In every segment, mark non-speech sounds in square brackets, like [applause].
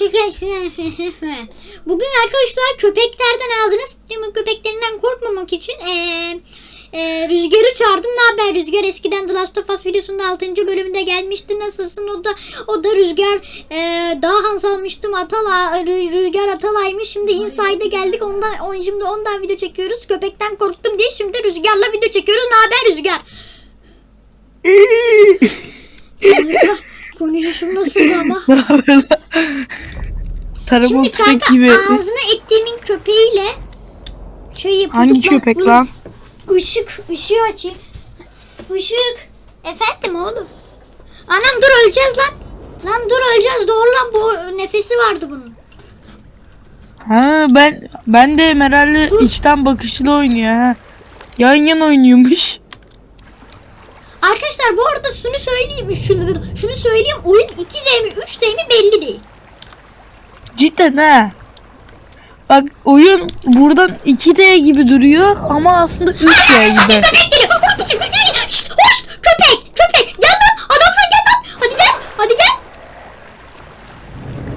[laughs] Bugün arkadaşlar köpeklerden aldınız. Değil mi? Köpeklerinden korkmamak için eee eee, Rüzgar'ı çağırdım. Ne haber Rüzgar? Eskiden The Last of Us videosunda 6. bölümünde gelmişti. Nasılsın? O da o da Rüzgar eee daha Hans almıştım. Atala Rü- Rüzgar Atalay'mış. Şimdi Inside'e geldik. Ondan on, şimdi ondan video çekiyoruz. Köpekten korktum diye şimdi Rüzgar'la video çekiyoruz. Ne haber Rüzgar? [laughs] Konuşuşum nasıl [laughs] ama? Ne lan? Tarafım Şimdi tüfek kanka gibi. ağzına ettiğimin köpeğiyle şey yapıyorduk. Hangi Bak, köpek bu- lan? Işık, ışığı açayım. Işık. Efendim oğlum. Anam dur öleceğiz lan. Lan dur öleceğiz doğru lan bu nefesi vardı bunun. Ha ben ben de Meral'le içten bakışlı oynuyor ha. Yan yan oynuyormuş. Arkadaşlar bu arada şunu söyleyeyim, şunu, şunu söyleyeyim. Oyun 2D mi 3D mi belli değil. Cidden ha. Bak oyun buradan 2D gibi duruyor ama aslında 3D gibi. Köpek geliyor. Şşt, hoş. Köpek, köpek. Gel lan. Adam sen gel lan. Hadi gel. Hadi gel.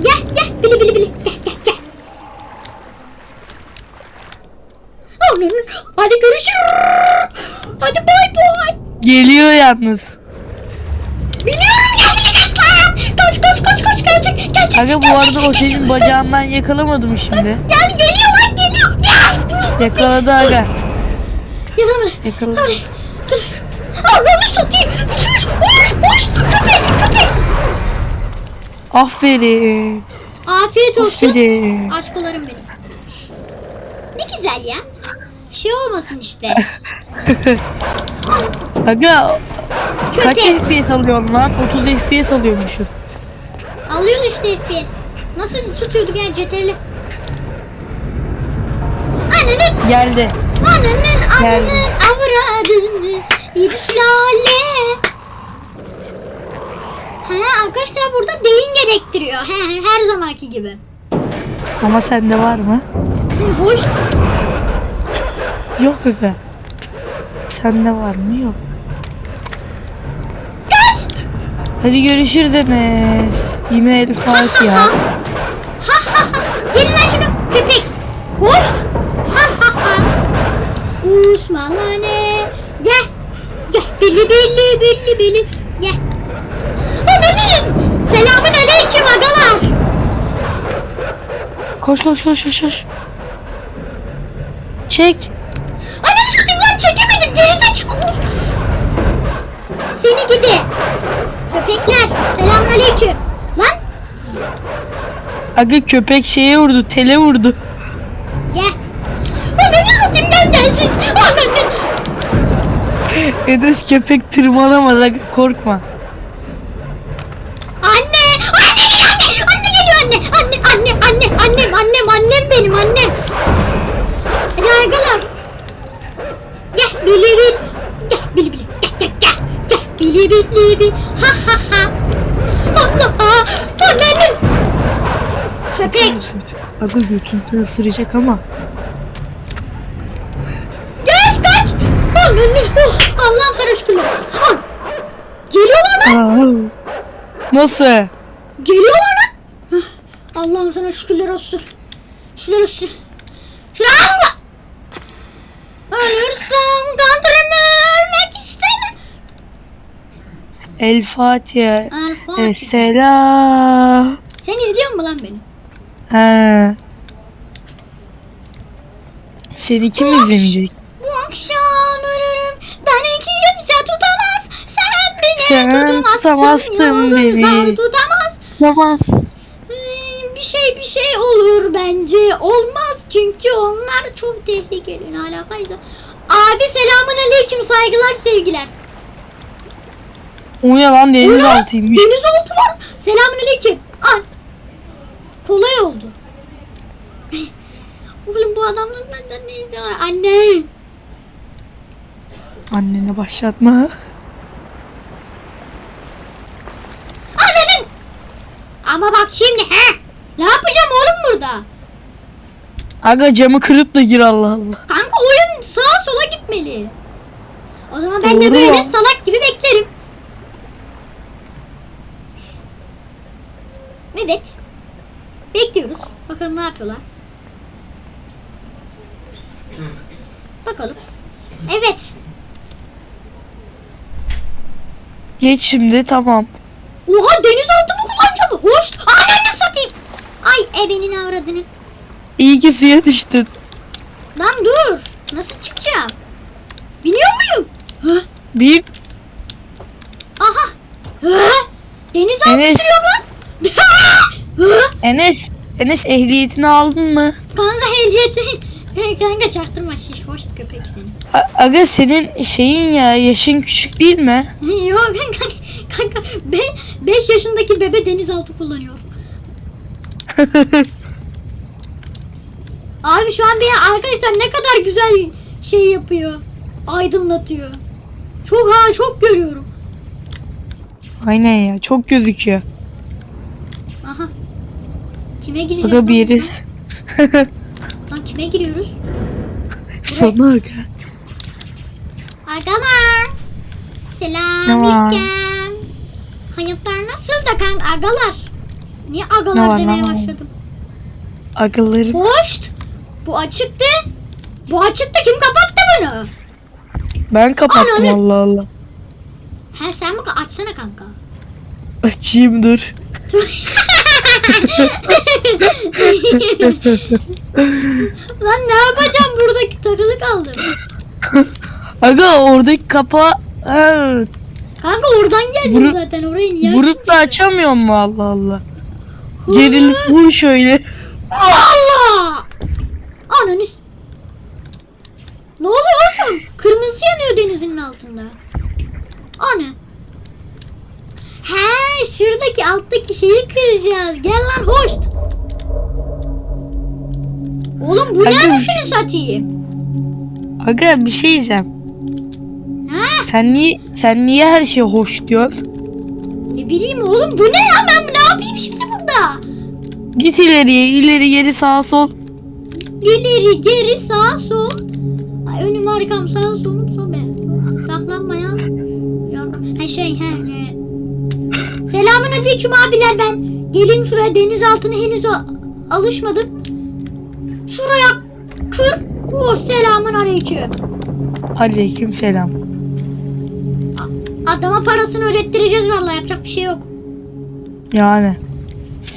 Gel, gel. Bili bili bili. Gel, gel, gel. Hadi görüşürüz. Hadi bay. Geliyor yalnız. Biliyorum gelecek lan. Kaç kaç kaç kaç gelecek. Gelecek. Aga bu arada o senin bacağından yakalamadım şimdi. Gel geliyor lan geliyor. Gel. Yakaladı aga. Yakaladı. Hadi. Allah'ını satayım. Hoş, hoş, hoş. Köpek, köpek. Aferin. Afiyet olsun. Aferin. Aşkolarım benim. Ne güzel ya. Şey olmasın işte. [laughs] Aga kaç Köpek. FPS alıyorsun lan? 30 FPS alıyormuşsun. Alıyoruz işte FPS. Nasıl tutuyorduk yani CTRL'i? Ananın, Geldi. ananın, Geldi. ananın avradını. Yedi sülale. Ha arkadaşlar burada beyin gerektiriyor. He, her zamanki gibi. Ama sende var mı? Hoş. Yok aga. Sende var mı? Yok. Hadi görüşürüz Enes. Yine el Fatiha. [laughs] Ha ha ha. Gelin lan şimdi köpek. Hoş. Ha ha ha. Usmanlı Gel. Gel. Bili bili bili bili. Gel. Ananım. Selamun aleyküm agalar. Koş koş koş koş koş. Çek. Seni gidi. Köpekler. Selamun aleyküm. Lan. Aga köpek şeye vurdu, tele vurdu. Gel. Ananı satayım ben gelecek. Ananı. Enes köpek tırmanamaz aga korkma. Aga götünü ısıracak ama. Kaç kaç! Anneannem! Oh, Allah'ım sana şükürler! Geliyorlar lan! Nasıl? Geliyorlar lan. Hah, Allah'ım sana şükürler olsun. Şükürler olsun. Şunu Allah. Ölürsem kadrimi ölmek istemem. El Fatiha. El Fatiha. Esselam. Sen izliyor musun lan beni? He. Seni kim izleyecek? Bu akşam ölürüm. Ben kimse tutamaz. Sen beni Sen tutamazsın. tutamazsın Yıldızlar beni. tutamaz. Hmm, Bir şey bir şey olur bence. Olmaz çünkü onlar çok tehlikeli. Ne alakaysa. Abi selamun aleyküm saygılar sevgiler. O ne lan Bu deniz altıymış. Denizaltı var. Selamun aleyküm. Al. Kolay oldu. [laughs] Oğlum bu adamlar benden ne istiyorlar? Anne. Annene başlatma. Annenin. Ama bak şimdi he. Ne yapacağım oğlum burada? Aga camı kırıp da gir Allah Allah. Kanka oyun sağa sola gitmeli. O zaman ben de Doğru böyle ya. salak gibi beklerim. Evet. Bekliyoruz. Bakalım ne yapıyorlar. Bakalım. Evet. Geç şimdi tamam. Oha denizaltı mı kullanacağım? Hoş. Ananı satayım. Ay ebenin avradını. İyi ki suya düştün. Lan dur. Nasıl çıkacağım? Biniyor muyum? Hı? Bir Aha. Hı? Denizaltı Enes. sürüyor lan. Enes. Enes ehliyetini aldın mı? Kanka ehliyeti. [laughs] Kanka çaktırma şiş. Hoş köpek seni. A- Aga senin şeyin ya yaşın küçük değil mi? [laughs] Yok kanka. Kanka 5 yaşındaki bebe denizaltı kullanıyor. [laughs] Abi şu an bir arkadaşlar ne kadar güzel şey yapıyor. Aydınlatıyor. Çok ha çok görüyorum. Aynen ya çok gözüküyor. Kime gireceğiz? Aga bir? [laughs] Lan kime giriyoruz? [laughs] Sana aga. Agalar. Selamünaleyküm. Hayatlar nasıl da kanka agalar? Niye agalar var, demeye var? başladım? Agaların. Hoş. Bu açıktı. Bu açıktı. Kim kapattı bunu? Ben kapattım Ananı- Allah Allah. He sen mi? Açsana kanka. Açayım dur. [laughs] Lan ne yapacağım buradaki takılı kaldım. Aga oradaki kapağı ha, Kanka oradan geldim Vurup- zaten. Orayı niye vurup da açamıyor mu Allah Allah. Gerilip vur şöyle. Allah! Ananı s- Ne oluyor oğlum? Kırmızı yanıyor denizin altında. Ana. He şuradaki alttaki şeyi kıracağız. Gel lan hoş. Oğlum bu ne Hadi. anasını satayım? Aga bir şey diyeceğim. Ha? Sen niye sen niye her şeye hoş diyorsun? Ne bileyim oğlum bu ne ya ben ne yapayım şimdi burada? Git ileriye, ileri geri sağa sol. İleri geri sağ sol. Ay, önüm arkam sağ solum sobe. Saklanmayan. Yavrum. Ha şey he. he. Selamun aleyküm abiler ben. Gelin şuraya deniz altına henüz alışmadım. Şuraya kır. Oh selamun aleyküm. Aleyküm selam. Adama parasını ödettireceğiz vallahi yapacak bir şey yok. Yani.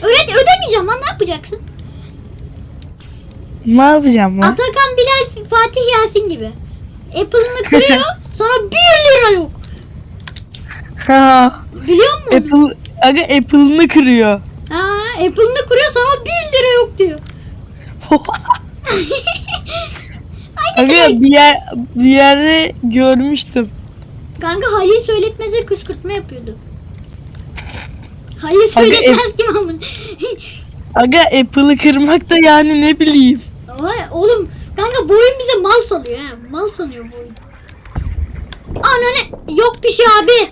Ödet ödemeyeceğim lan ne yapacaksın? Ne yapacağım lan? Atakan Bilal Fatih Yasin gibi. Apple'ını kırıyor [laughs] sana 1 lira yok. Ha, Biliyor musun? Apple, aga Apple'ını kırıyor. Ha, Apple'ını kuruyor sana 1 lira yok diyor. [laughs] aga bir yer bir yerde görmüştüm. Kanka Halil söyletmeze kışkırtma yapıyordu. [laughs] Halil söyletmez kim amın. [laughs] Aga Apple'ı kırmak da yani ne bileyim. Vay, Oğlum kanka bu oyun bize mal sanıyor ha. Mal sanıyor bu oyun. Ananı yok bir şey abi.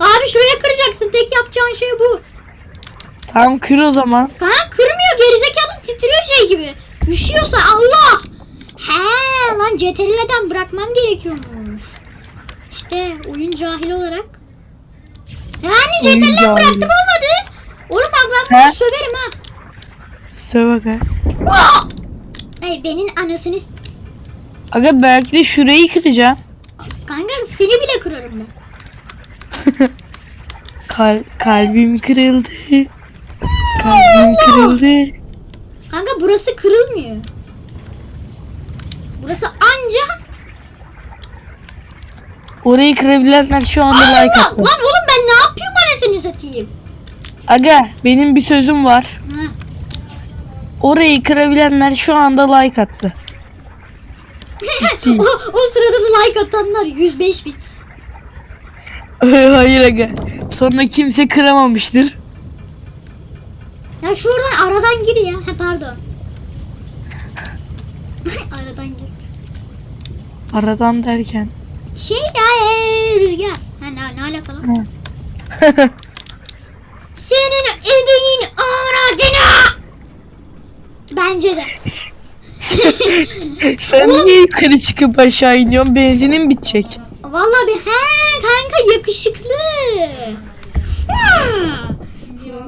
Abi şuraya kıracaksın. Tek yapacağın şey bu. Tamam kır o zaman. Kanka kırmıyor gerizekalı titriyor şey gibi. Üşüyorsa Allah. He lan CTRL'den bırakmam gerekiyormuş. İşte oyun cahil olarak. Yani CTRL'den bıraktım olmadı. Oğlum bak ben He? bunu söverim ha. Söyle aga. Ay benim anasını... s- Aga belki de şurayı kıracağım. Kanka seni bile kırarım ben. [laughs] Kal kalbim kırıldı. Kalbim kırıldı. Kanka burası kırılmıyor. Burası anca... Orayı kırabilenler şu anda like Allah! attı. Lan oğlum ben ne yapıyorum anasını satayım? Aga benim bir sözüm var. Ha. Orayı kırabilenler şu anda like attı. [laughs] o, o sırada da like atanlar 105 bin. [laughs] Hayır aga. Sonra kimse kıramamıştır. Ya şuradan aradan gir ya. Ha pardon. aradan gir. Aradan derken. Şey ya ee, rüzgar. Ha ne, ne alakalı? [laughs] Senin ebeğin aradına. Bence de. [laughs] Sen niye yukarı çıkıp aşağı iniyorsun? Benzinin bitecek. Vallahi bir he kanka yakışıklı. Hmm.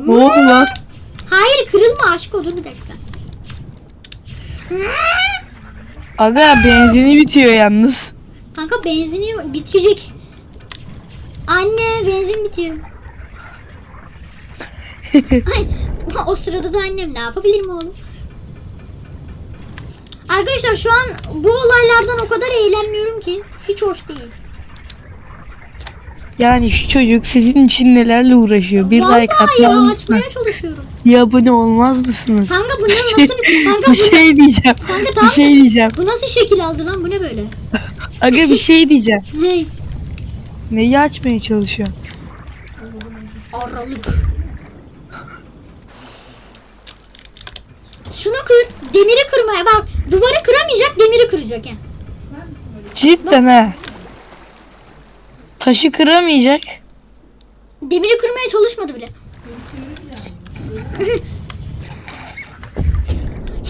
Ne oldu lan? Hayır kırılma aşk dur bir dakika. Aga benzini bitiyor yalnız. Kanka benzini bitecek. Anne benzin bitiyor. [laughs] Ay, o sırada da annem ne yapabilir mi oğlum? Arkadaşlar şu an bu olaylardan o kadar eğlenmiyorum ki. Hiç hoş değil. Yani şu çocuk sizin için nelerle uğraşıyor. Bir Vallahi like ya mısınız? açmaya çalışıyorum. Bir abone olmaz mısınız? Kanka bu ne şey- nasıl bir kanka bu, bir şey diyeceğim. Kanka Bir tamam şey diyeceğim. bu nasıl şekil aldı lan bu ne böyle? [laughs] Aga bir şey diyeceğim. [laughs] Hey Neyi açmaya çalışıyor? aralık. Şunu kır, demiri kırmaya bak. Duvarı kıramayacak, demiri kıracak ya. Cidden ha. Taşı kıramayacak. Demiri kırmaya çalışmadı bile.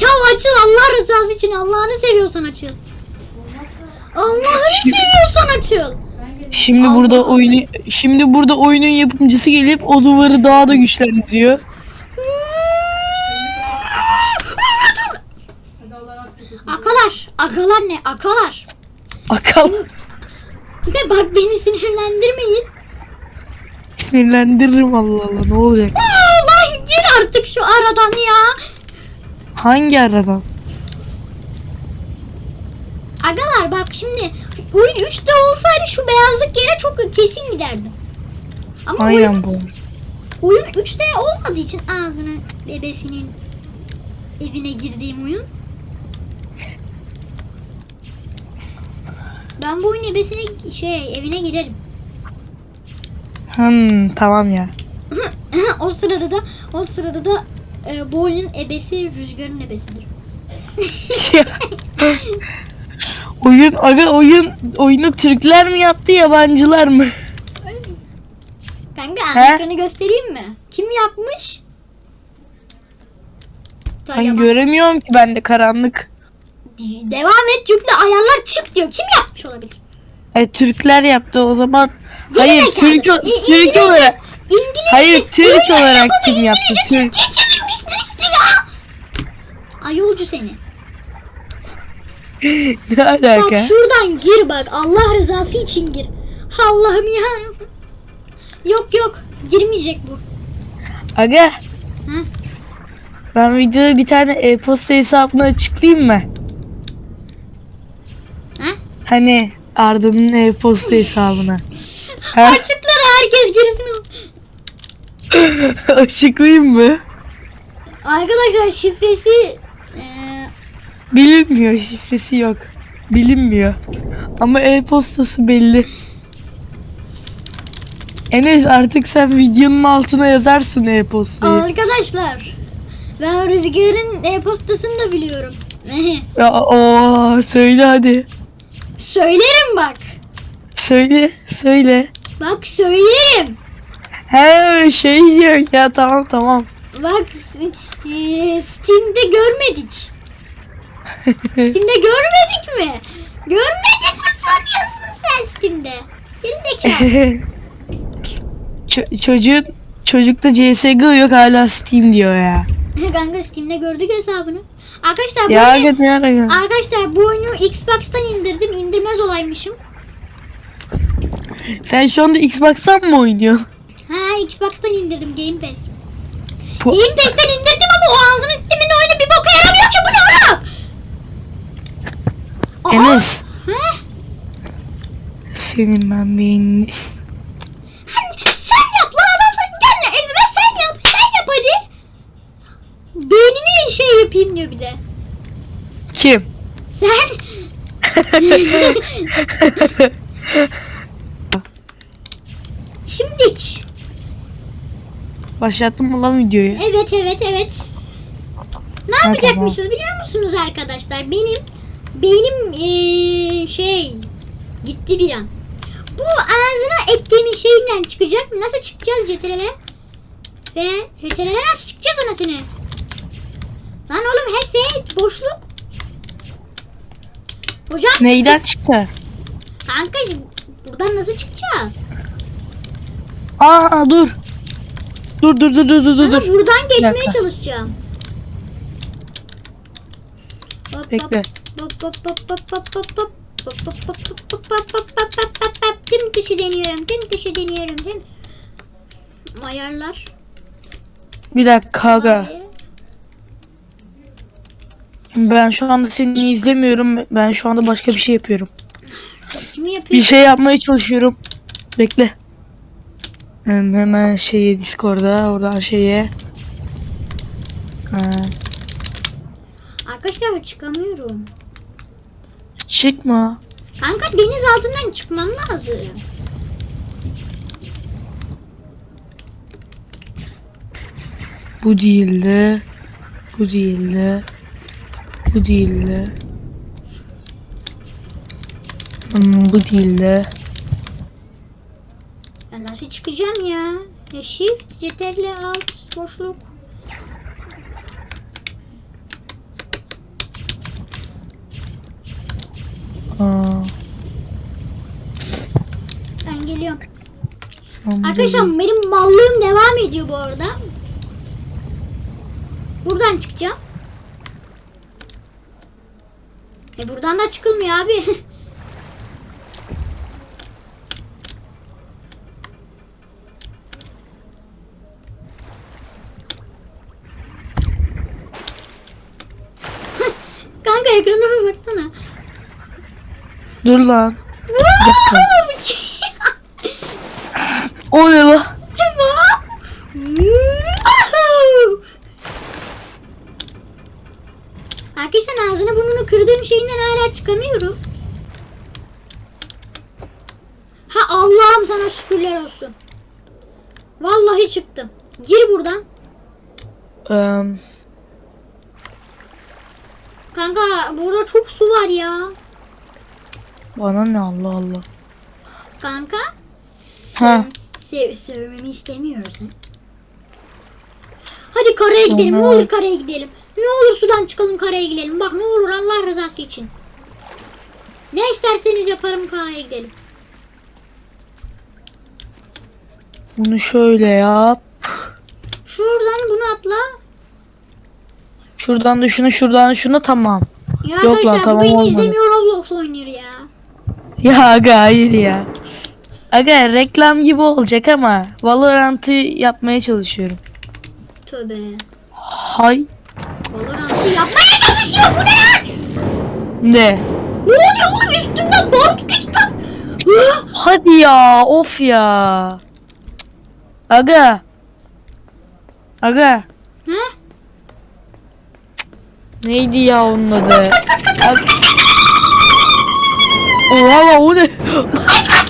ya açıl Allah rızası için Allah'ını seviyorsan açıl. Allah'ını seviyorsan açıl. Şimdi Allah burada oyunu şimdi burada oyunun yapımcısı gelip o duvarı daha da güçlendiriyor. Akalar, akalar ne? Akalar. Akal Ve bak beni sinirlendirmeyin. sinirlendiririm Allah Allah ne olacak? Allah gir artık şu aradan ya. Hangi aradan? Agalar bak şimdi oyun 3'te olsaydı şu beyazlık yere çok kesin giderdim. Ama oyun, Aynen bu. oyun 3'te olmadığı için ağzını bebesinin evine girdiğim oyun. Ben bu oyun ebesine şey evine girerim. Hmm, tamam ya. [laughs] o sırada da o sırada da e, bu oyunun ebesi rüzgarın ebesidir. [laughs] oyun aga oyun oyunu Türkler mi yaptı yabancılar mı? Kanka ekranı göstereyim mi? Kim yapmış? Ben göremiyorum ki bende karanlık. Devam et yükle ayarlar çık diyor. Kim yapmış olabilir? E, Türkler yaptı o zaman. Geri Hayır zekalı. Türk İ- Türk İngilizce- olarak. İngilizce. Hayır Türk olarak kim yaptı? İngilizce Türk. Türkçe çevirmişler işte ya. Ayolcu seni. [laughs] Ne Bak alaka? şuradan gir bak. Allah rızası için gir. Allah'ım ya. Yok yok. Girmeyecek bu. Aga ben videoda bir tane e-posta hesabını açıklayayım mı? Ha? Hani Arda'nın e-posta hesabını. Ha? Açıklara herkes girsin. [laughs] Açıklayayım mı? Arkadaşlar şifresi eee, Bilinmiyor şifresi yok. Bilinmiyor. Ama e-postası belli. Enes artık sen videonun altına yazarsın e-postayı. arkadaşlar ben Rüzgar'ın e-postasını da biliyorum. [laughs] Ya, oo, söyle hadi. Söylerim bak. Söyle, söyle. Bak söylerim. He şey diyor ya tamam tamam. Bak eee, Steam'de görmedik. Steam'de görmedik mi? Görmedik mi sanıyorsun sen Steam'de? Geri zekalı. [laughs] Ç- çocuğun çocukta CSGO yok hala Steam diyor ya. [laughs] Kanka Steam'de gördük hesabını. Arkadaşlar bu, Ya ya? arkadaşlar bu oyunu Xbox'tan indirdim. İndirmez olaymışım. Sen şu anda Xbox'tan mı oynuyorsun? Ha Xbox'tan indirdim Game Pass. Bu- Game Pass'ten indirdim ama o ağzını timin oyunu bir boka yaramıyor ki bu ne oğlum? Aa, Enes ha? senin ben beynini... Hani sen yap lan adamsın gel lan evime sen yap. Sen yap hadi. Beynini şey yapayım diyor bir de. Kim? Şimdik. Başlattın mı lan videoyu? Evet evet evet. Ne Ha, yapacakmışız biliyor musunuz arkadaşlar? Benim beynim eee, şey gitti bir an. Bu ağzına ettiğimiz şeyinden çıkacak. Nasıl çıkacağız CTRL'e? Ve CTRL'e nasıl çıkacağız anasını? Lan oğlum hep ve boşluk. Hocam Neyden çıktı? kanka buradan nasıl çıkacağız? Aa dur. Dur dur dur dur dur dur. Ama dur. buradan geçmeye dakika. çalış. çıkacağım. Hop, Bekle. hop, hop, hop, hop, hop, hop, hop. Hop, hop, hop, hop, hop, hop, hop, hop, hop, hop, hop. Tüm dışı deniyorum. Tüm dışı deniyorum. Tüm. Ayarlar. Bir dakika aga. Abi. Ben şu anda seni izlemiyorum. Ben şu anda başka bir şey yapıyorum. Kimi Bir şey yapmaya çalışıyorum. Bekle. Hem- Hemen şeye Discord'a oradan şeye. Ha, Arkadaşlar çıkamıyorum. çıkma. Kanka deniz altından çıkmam lazım. Bu değildi. Bu değildi. Bu değildi. Hmm, bu değildi. Ben nasıl çıkacağım ya? Ya shift, CTRL, alt, boşluk. Aa, Ben geliyorum. tamam, Arkadaşlar benim mallığım devam ediyor bu arada. Buradan çıkacağım. E buradan da çıkılmıyor abi. [laughs] Kanka ekrana bir baksana. Dur lan. Şey- O ne lan? Arkadaşlar ağzını burnunu kırdığım şeyinden hala çıkamıyorum. Ha Allah'ım olsun. Vallahi çıktım. Gir buradan. Eee, Kanka burada çok su var ya. bana ne Allah Allah. Kanka. Ha. Sev, sevmemi istemiyorsun. Hadi karaya gidelim. Ne olur karaya gidelim. Ne olur sudan çıkalım karaya gidelim. Bak ne olur Allah rızası için. Ne isterseniz yaparım karaya gidelim. Bunu şöyle yap. Şuradan bunu atla. Şuradan da şunu şuradan da şunu tamam. Ya Yok lan, tamam bu beni olmadı. izlemiyor Roblox oynuyor ya. Ya aga hayır ya. Aga reklam gibi olacak ama Valorant'ı yapmaya çalışıyorum. Tövbe. Hay Valorant'ı yapmaya çalışıyor bu ne ne? Ne oluyor oğlum üstümden barut geçti lan. Hadi ya of ya. Aga. Aga. He? Neydi ya onun adı? Ag- Oha lan o ne?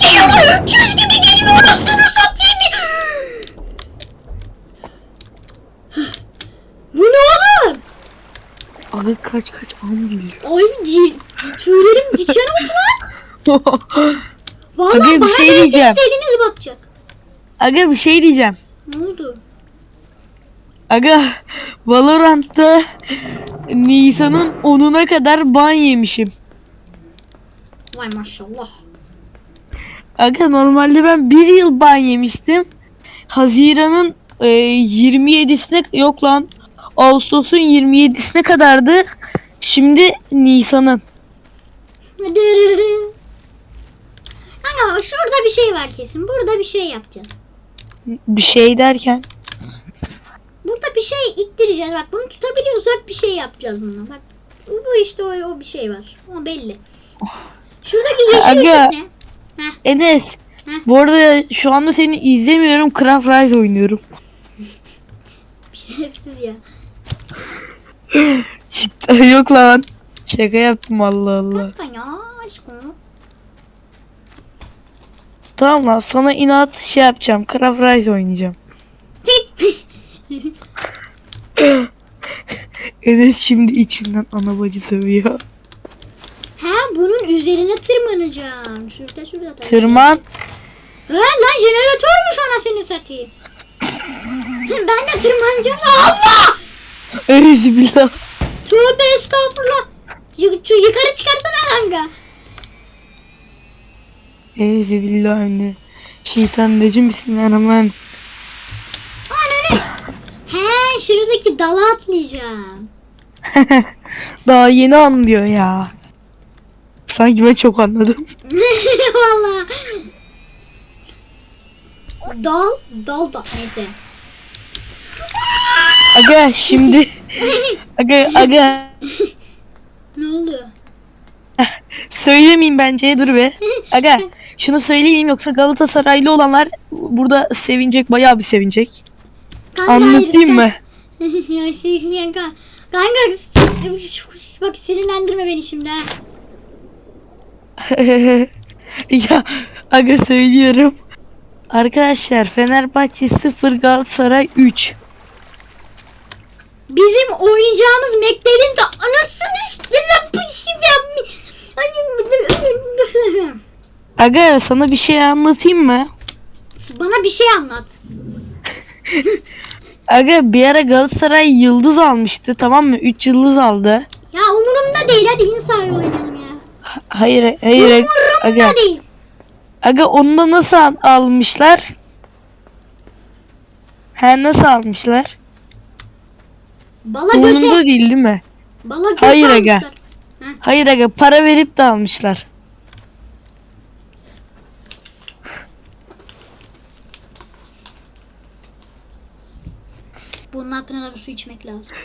Geliyor 300 gibi geliyor anasını satayım. Bu ne oğlum? Aga kaç kaç geliyor. Ay ci, tüylerim diken oldu lan. [laughs] Vallahi Aga, bir bana şey diyeceğim. eliniz bakacak. Aga bir şey diyeceğim. Ne oldu? Aga Valorant'ta Nisan'ın 10'una kadar ban yemişim. Vay maşallah. Aga normalde ben bir yıl ban yemiştim. Haziran'ın e, 27'sine yok lan. Ağustos'un 27'sine kadardı. Şimdi Nisan'ın. Kanka şurada bir şey var kesin. Burada bir şey yapacağız. Bir şey derken. Burada bir şey ittireceğiz. Bak bunu tutabiliyorsak bir şey yapacağız bunu. Bak bu işte o, o bir şey var. O belli. Şuradaki yeşil ışık ne? Enes. Heh. Bu arada şu anda seni izlemiyorum. Craft Rise oynuyorum. [laughs] Şerefsiz ya. [laughs] Cidden yok lan. Şaka yaptım Allah Allah. Kanka ya aşkım. Tamam lan sana inat şey yapacağım. Craft Rise oynayacağım. [laughs] Enes şimdi içinden ana bacı sövüyor. ha bunun üzerine tırmanacağım. Sürte sürte tabii. Tırman. Ha lan jeneratörmüş anasını satayım. ben de tırmanacağım. Allah! Euzubillah. Tövbe estağfurullah. Y- şu yukarı çıkarsana kanka. Euzubillah anne. Şeytan rejim bismillahirrahmanirrahim. He şuradaki dala atlayacağım. [laughs] Daha yeni anlıyor ya. Sanki ben çok anladım. [laughs] Valla. Dal, dal da neyse. Aga şimdi [laughs] Aga aga Ne oldu? söylemeyeyim bence dur be. Aga şunu söyleyeyim yoksa Galatasaraylı olanlar burada sevinecek bayağı bir sevinecek. Kanka, Anlatayım mı? [laughs] ya şey kanka. Kanka bak sinirlendirme beni şimdi ha. [laughs] ya aga söylüyorum. Arkadaşlar Fenerbahçe 0 Galatasaray 3. Bizim oynayacağımız McLaren de anasını s**tine pışım yapmış. Hani- Aga sana bir şey anlatayım mı? Bana bir şey anlat. [laughs] Aga bir ara Galatasaray yıldız almıştı tamam mı? 3 yıldız aldı. Ya umurumda değil hadi insayı oynayalım ya. Hayır hayır aga. Umurumda değil. Aga onu da nasıl al- almışlar? He nasıl almışlar? Bala Umurumda göte. değil değil mi? Bala göte Hayır aga. almışlar. Hayır aga para verip de almışlar. Bunun altına da bir su içmek lazım.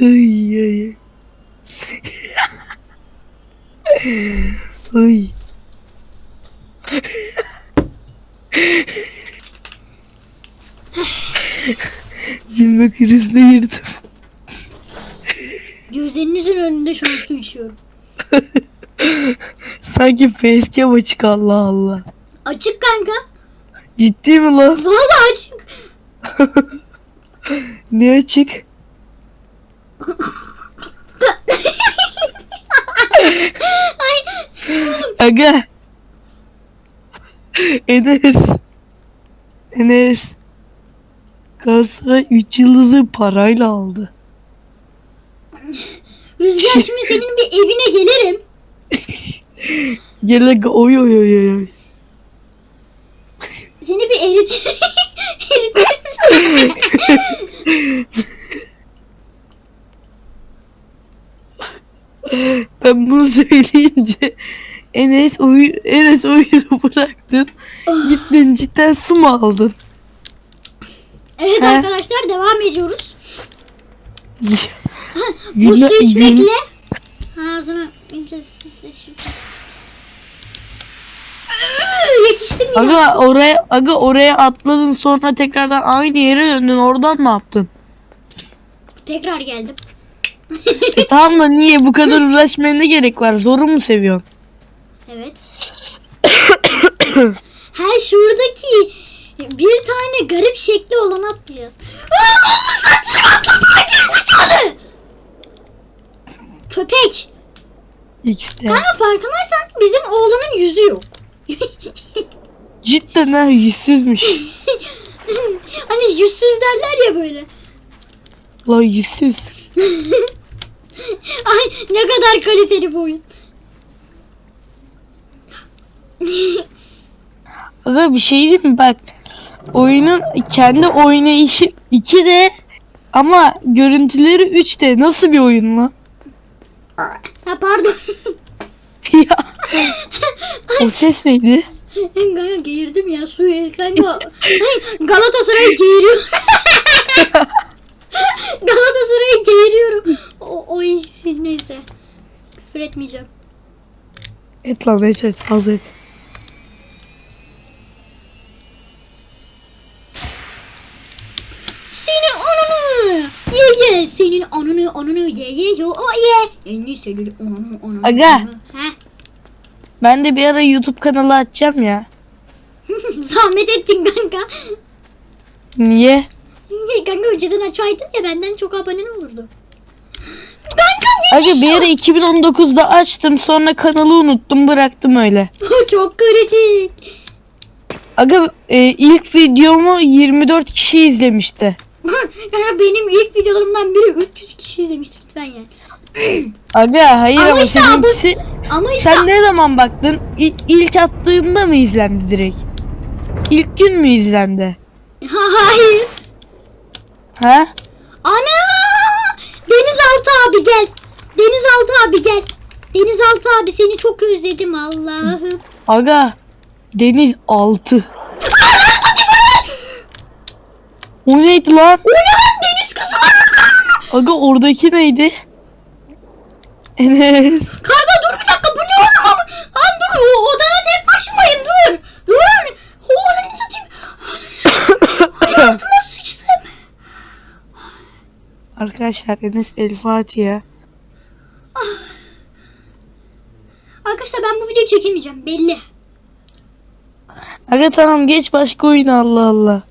Ay ay. Ay. Gülme krizine girdim. Gözlerinizin önünde şu an su içiyorum. [laughs] Sanki facecam açık Allah Allah. Açık kanka. Ciddi mi lan? Vallahi açık. Ne açık? Aga. Enes. Enes. Galatasaray 3 yıldızı parayla aldı. Rüzgar şimdi senin bir evine gelirim. Gel aga oy oy oy oy. Seni bir erit. [laughs] [laughs] Ben bunu söyleyince Enes oyu Enes oyunu bıraktın. Gittin cidden su mu aldın? evet He. arkadaşlar devam ediyoruz. [laughs] Bu Güne- su içmekle ağzına yetiştim ya. Aga oraya aga oraya atladın sonra tekrardan aynı yere döndün oradan ne yaptın? Tekrar geldim. E tamam da niye bu kadar uğraşmaya ne gerek var? Zoru mu seviyorsun? Evet. [coughs] ha şuradaki bir tane garip şekli olan atlayacağız. Aa, satayım gerizekalı. Köpek. X'te. Kanka farkındaysan bizim oğlanın yüzü yok. [laughs] Cidden ha yüzsüzmüş. [laughs] hani yüzsüz derler ya böyle. La yüzsüz. [laughs] Ay ne kadar kaliteli bu oyun. Aga bir şey diyeyim mi bak. Oyunun kendi oynayışı 2D ama görüntüleri 3D. Nasıl bir oyun lan? Ha pardon. [laughs] ya. O ses neydi? Kanka geğirdim ya suyu. Kanka Ay, Galatasaray geğiriyor. [laughs] Galatasaray'ı geğiriyorum. O, o iş- neyse. Küfür etmeyeceğim. Et lan et et az et. Senin ananı. Ye ye. Senin ananı ananı ye ye yo o ye. Enli senin ananı ananı. Aga. ananı. Heh. Ben de bir ara YouTube kanalı açacağım ya. [laughs] Zahmet ettin kanka. Niye? Kanka önceden açaydın ya benden çok abonen olurdu. Kanka Aga bir ara 2019'da açtım sonra kanalı unuttum bıraktım öyle. [laughs] çok kritik. Aga e, ilk videomu 24 kişi izlemişti. Kanka benim ilk videolarımdan biri 300 kişi izlemiştir lütfen yani. [clears throat] Aga hayır Ama ama, işte abi- seninkisi Ama işte sen ne zaman baktın? İ- ilk attığında mı izlendi direkt? İlk gün mü izlendi? Ha, hayır. Ha? Ana! Denizaltı abi gel. Denizaltı abi gel. Denizaltı abi seni çok özledim Allah'ım. Aga deniz altı. O neydi lan? O ne lan deniz kızı? Aga oradaki neydi? Enes. Kanka dur bir dakika bu ne oğlum? Lan dur o odada tek başımayım dur. Dur. Oğlum satayım. Hayatıma sıçtım. Arkadaşlar Enes El Fatiha. Arkadaşlar ben bu videoyu çekemeyeceğim belli. Aga tamam geç başka oyuna Allah Allah.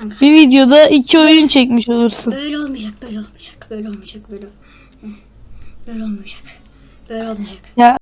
Kanka Bir videoda iki oyun çekmiş olursun. böyle olmayacak böyle olmayacak böyle olmayacak böyle. Böyle olmayacak. Böyle olmayacak. Ya